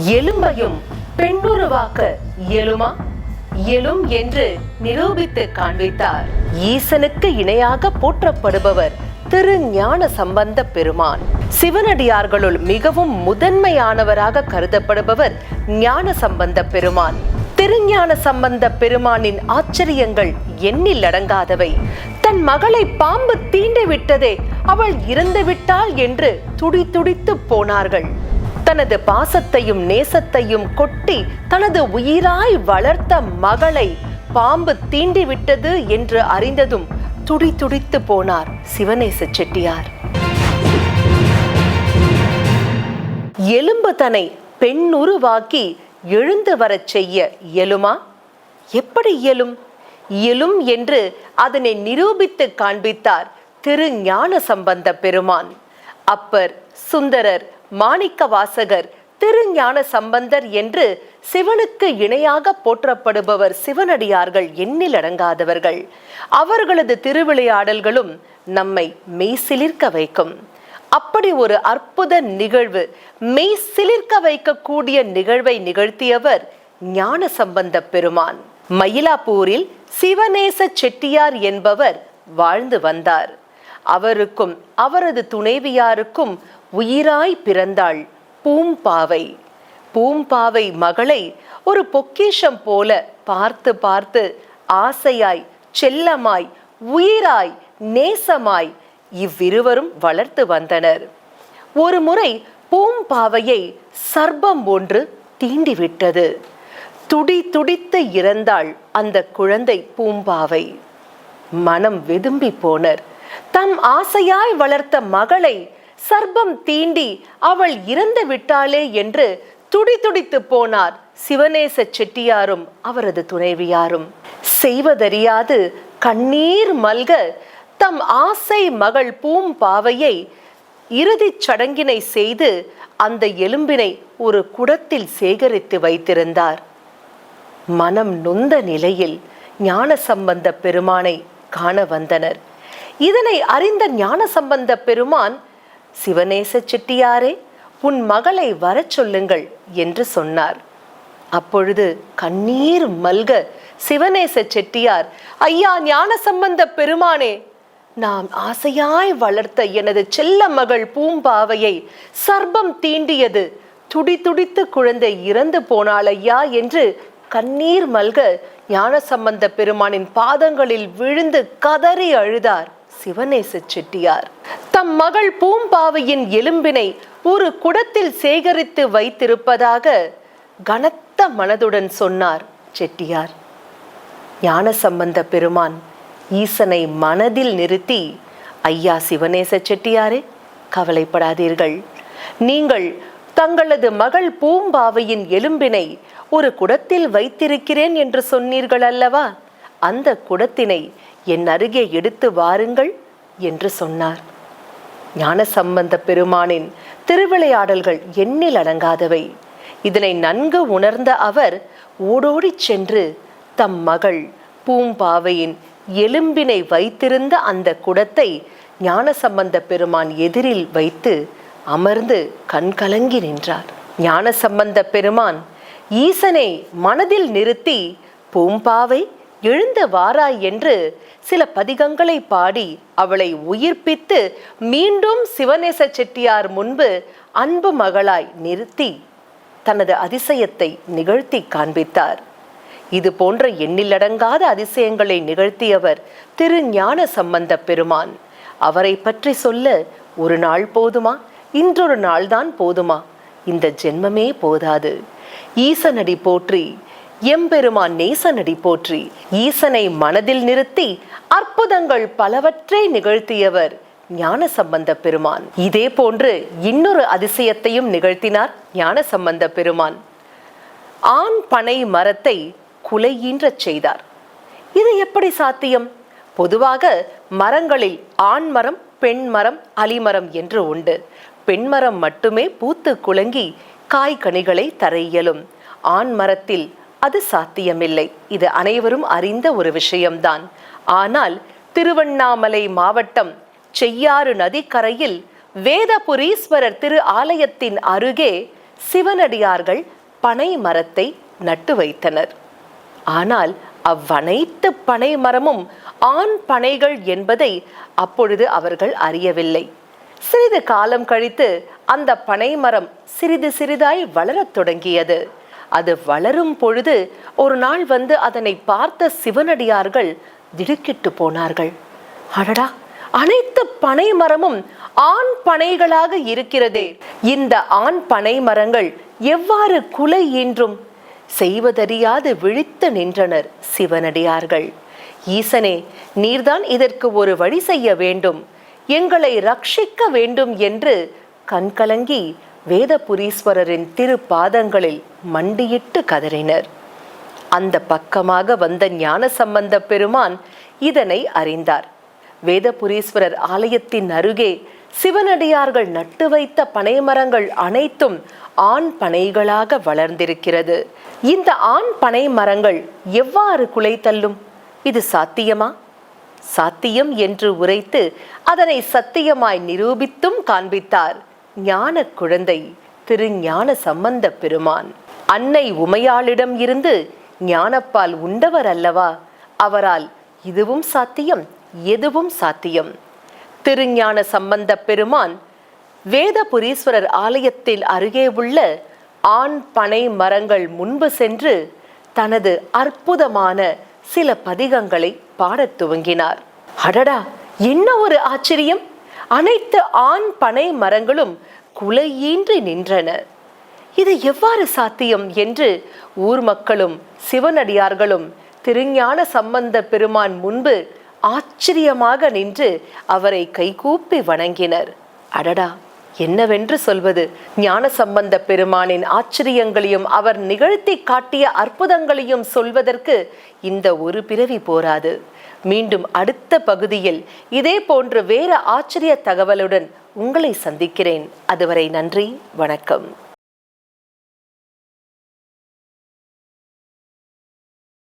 எலும்பையும் பெண்ணுருவாக்க இயலுமா இயலும் என்று நிரூபித்து காண்பித்தார். ஈசனுக்கு இணையாக போற்றப்படுபவர் திரு ஞான சம்பந்த பெருமான். சிவனடியார்களுள் மிகவும் முதன்மையானவராக கருதப்படுபவர் ஞான சம்பந்த பெருமான். திருஞான சம்பந்த பெருமானின் ஆச்சரியங்கள் எண்ணில் அடங்காதவை. தன் மகளை பாம்பு தீண்டி விட்டதே அவள் இறந்து விட்டாள் என்று துடி துடித்து போனார்கள். தனது பாசத்தையும் நேசத்தையும் கொட்டி தனது உயிராய் வளர்த்த மகளை பாம்பு தீண்டி விட்டது என்று அறிந்ததும் துடி துடித்து போனார் சிவநேச செட்டியார். எலும்பு தன்னை பெண்ணுருவாக்கி எழுந்து வரச் செய்ய இயலுமா? எப்படி இயலும்? இயலும் என்று அதனை நிரூபித்து காண்பித்தார் திரு ஞான சம்பந்த பெருமான். அப்பர் சுந்தரர் மாணிக்க வாசகர் திருஞான சம்பந்தர் என்று சிவனுக்கு இணையாக போற்றப்படுபவர் சிவனடியார்கள் எண்ணில் அடங்காதவர்கள். அவர்களது திருவிளையாடல்களும் நம்மை மெய்சிலிர்க்க வைக்கும். அப்படி ஒரு அற்புத நிகழ்வு மெய் சிலிர்க்க வைக்கக்கூடிய நிகழ்வை நிகழ்த்தியவர் ஞான சம்பந்த பெருமான். மயிலாப்பூரில் சிவநேச செட்டியார் என்பவர் வாழ்ந்து வந்தார். அவருக்கும் அவரது துணைவியாருக்கும் உயிராய் பிறந்தாள் பூம்பாவை. பூம்பாவை மகளை ஒரு பொக்கிஷம் போல பார்த்து பார்த்து ஆசையாய் செல்லமாய் உயிராய் நேசமாய் இவ்விருவரும் வளர்த்து வந்தனர். ஒரு முறை பூம்பாவையை சர்பம் ஒன்று தீண்டிவிட்டது. துடி துடித்து இறந்தாள் அந்த குழந்தை பூம்பாவை. மனம் வெதும்பி போனர். தம் ஆசையாய் வளர்த்த மகளை சர்ப்பம் தீண்டி அவள் இறந்து விட்டாளே என்று துடிதுடித்து போனார் சிவநேச செட்டியாரும் அவரது துணைவியாரும். செய்வதறியாது கண்ணீர் மல்க தம் ஆசை மகள் பூம்பாவையை இறுதிச் சடங்கினை செய்து அந்த எலும்பினை ஒரு குடத்தில் சேகரித்து வைத்திருந்தார். மனம் நொந்த நிலையில் ஞானசம்பந்த பெருமானை காண வந்தனர். இதனை அறிந்த ஞானசம்பந்த பெருமான் சிவநேச செட்டியாரே உன் மகளை வரச் சொல்லுங்கள் என்று சொன்னார். அப்பொழுது கண்ணீர் மல்க சிவநேச செட்டியார் ஐயா ஞான சம்பந்த பெருமானே நாம் ஆசையாய் வளர்த்த எனது செல்ல மகள் பூம்பாவையை சர்பம் தீண்டியது. துடி துடித்து குழந்தை இறந்து போனாள் ஐயா என்று கண்ணீர் மல்க ஞான சம்பந்த பெருமானின் பாதங்களில் விழுந்து கதறி அழுதார். சிவநேச செட்டியார் தம் மகள் பூம்பாவையின் எலும்பினை ஒரு குடத்தில் சேகரித்து வைத்திருப்பதாக கனத்த மனதுடன் சொன்னார் செட்டியார். ஞான சம்பந்த பெருமான் ஈசனை மனதில் நிறுத்தி ஐயா சிவநேச செட்டியாரே கவலைப்படாதீர்கள். நீங்கள் தங்களது மகள் பூம்பாவையின் எலும்பினை ஒரு குடத்தில் வைத்திருக்கிறேன் என்று சொன்னீர்கள் அல்லவா அந்த குடத்தினை என் அருகே எடுத்து வாருங்கள் என்று சொன்னார். ஞானசம்பந்த பெருமானின் திருவிளையாடல்கள் எண்ணில் அடங்காதவை. இதனை நன்கு உணர்ந்த அவர் ஓடோடிச் சென்று தம் மகள் பூம்பாவையின் எலும்பினை வைத்திருந்த அந்த குடத்தை ஞானசம்பந்த பெருமான் எதிரில் வைத்து அமர்ந்து கண்கலங்கி நின்றார். ஞானசம்பந்த பெருமான் ஈசனை மனதில் நிறுத்தி பூம்பாவை எழுந்த வாராய் என்று சில பதிகங்களை பாடி அவளை உயிர்ப்பித்து மீண்டும் சிவநேச செட்டியார் முன்பு அன்பு மகளாய் நிறுத்தி தனது அதிசயத்தை நிகழ்த்தி காண்பித்தார். இது போன்ற எண்ணிலடங்காத அதிசயங்களை நிகழ்த்தியவர் திரு ஞான சம்பந்த பெருமான். அவரை பற்றி சொல்ல ஒரு நாள் போதுமா? இன்றொரு நாள்தான் போதுமா? இந்த ஜென்மமே போதாது. ஈசனடி போற்றி எம்பெருமான் நேசனடி போற்றி. ஈசனை மனதில் நிறுத்தி அற்புதங்கள் பலவற்றை நிகழ்த்தியவர் ஞான சம்பந்த பெருமான். இதே போன்று இன்னொரு அதிசயத்தையும் நிகழ்த்தினார் ஞான சம்பந்த பெருமான். ஆண் பனை மரத்தை குலையின்றச் செய்தார். இது எப்படி சாத்தியம்? பொதுவாக மரங்களில் ஆண் மரம் பெண் மரம் அலிமரம் என்று உண்டு. பெண் மரம் மட்டுமே பூத்து குலுங்கி காய்கனிகளை தர இயலும். ஆண் மரத்தில் அது சாத்தியமில்லை. இது அனைவரும் அறிந்த ஒரு விஷயம்தான். ஆனால் திருவண்ணாமலை மாவட்டம் செய்யாறு நதிக்கரையில் வேதபுரீஸ்வரர் திரு ஆலயத்தின் அருகே சிவனடியார்கள் பனை மரத்தை நட்டு வைத்தனர். ஆனால் அவ்வனைத்து பனை மரமும் ஆண் பனைகள் என்பதை அப்பொழுது அவர்கள் அறியவில்லை. சிறிது காலம் கழித்து அந்த பனை மரம் சிறிது சிறிதாய் வளரத் தொடங்கியது. அது வளரும் பொழுது ஒரு நாள் வந்து அதனை பார்த்த சிவனடியார்கள் திடுக்கிட்டு போனார்கள். அடடா! அனைத்து பனை மரமும் ஆண் பனைகளாக இருக்கிறதே. இந்த ஆண் பனை மரங்கள் எவ்வாறு குலை என்றும் செய்வதறியாது விழித்து நின்றனர் சிவனடியார்கள். ஈசனே நீர்தான் இதற்கு ஒரு வழி செய்ய வேண்டும். எங்களை ரட்சிக்க வேண்டும் என்று கண்கலங்கி வேதபுரீஸ்வரரின் திருப்பாதங்களில் மண்டியிட்டு கதறினர். அந்த பக்கமாக வந்த ஞான சம்பந்த பெருமான் இதனை அறிந்தார். வேதபுரீஸ்வரர் ஆலயத்தின் அருகே சிவனடியார்கள் நட்டு வைத்த பனைமரங்கள் அனைத்தும் ஆண் பனைகளாக வளர்ந்திருக்கிறது. இந்த ஆண் பனை மரங்கள் எவ்வாறு குலை தள்ளும்? இது சாத்தியமா? சாத்தியம் என்று உரைத்து அதனை சத்தியமாய் நிரூபித்தும் காண்பித்தார். ஞான குழந்தை திரு ஞான சம்பந்த பெருமான். அன்னை உமையாளிடம் இருந்து ஞானப்பால் உண்டவர் அல்லவா? அவரால் இதுவும் சாத்தியம் எதுவும் சாத்தியம். திருஞான சம்பந்த பெருமான் வேதபுரீஸ்வரர் ஆலயத்தில் அருகே உள்ள ஆண் பனை மரங்கள் முன்பு சென்று தனது அற்புதமான சில பதிகங்களை பாடத் துவங்கினார். அடடா! என்ன ஒரு ஆச்சரியம்! அனைத்து ஆண் பனை மரங்களும் குலையீன்றி நின்றன. இது எவ்வாறு சாத்தியம் என்று ஊர் மக்களும் சிவனடியார்களும் திருஞான சம்பந்த பெருமான் முன்பு ஆச்சரியமாக நின்று அவரை கைகூப்பி வணங்கினர். அடடா! என்னவென்று சொல்வது? ஞான சம்பந்த பெருமானின் ஆச்சரியங்களையும் அவர் நிகழ்த்தி காட்டிய அற்புதங்களையும் சொல்வதற்கு இந்த ஒரு பிறவி போராது. மீண்டும் அடுத்த பகுதியில் இதே போன்ற வேறு ஆச்சரிய தகவலுடன் உங்களை சந்திக்கிறேன். அதுவரை நன்றி வணக்கம்.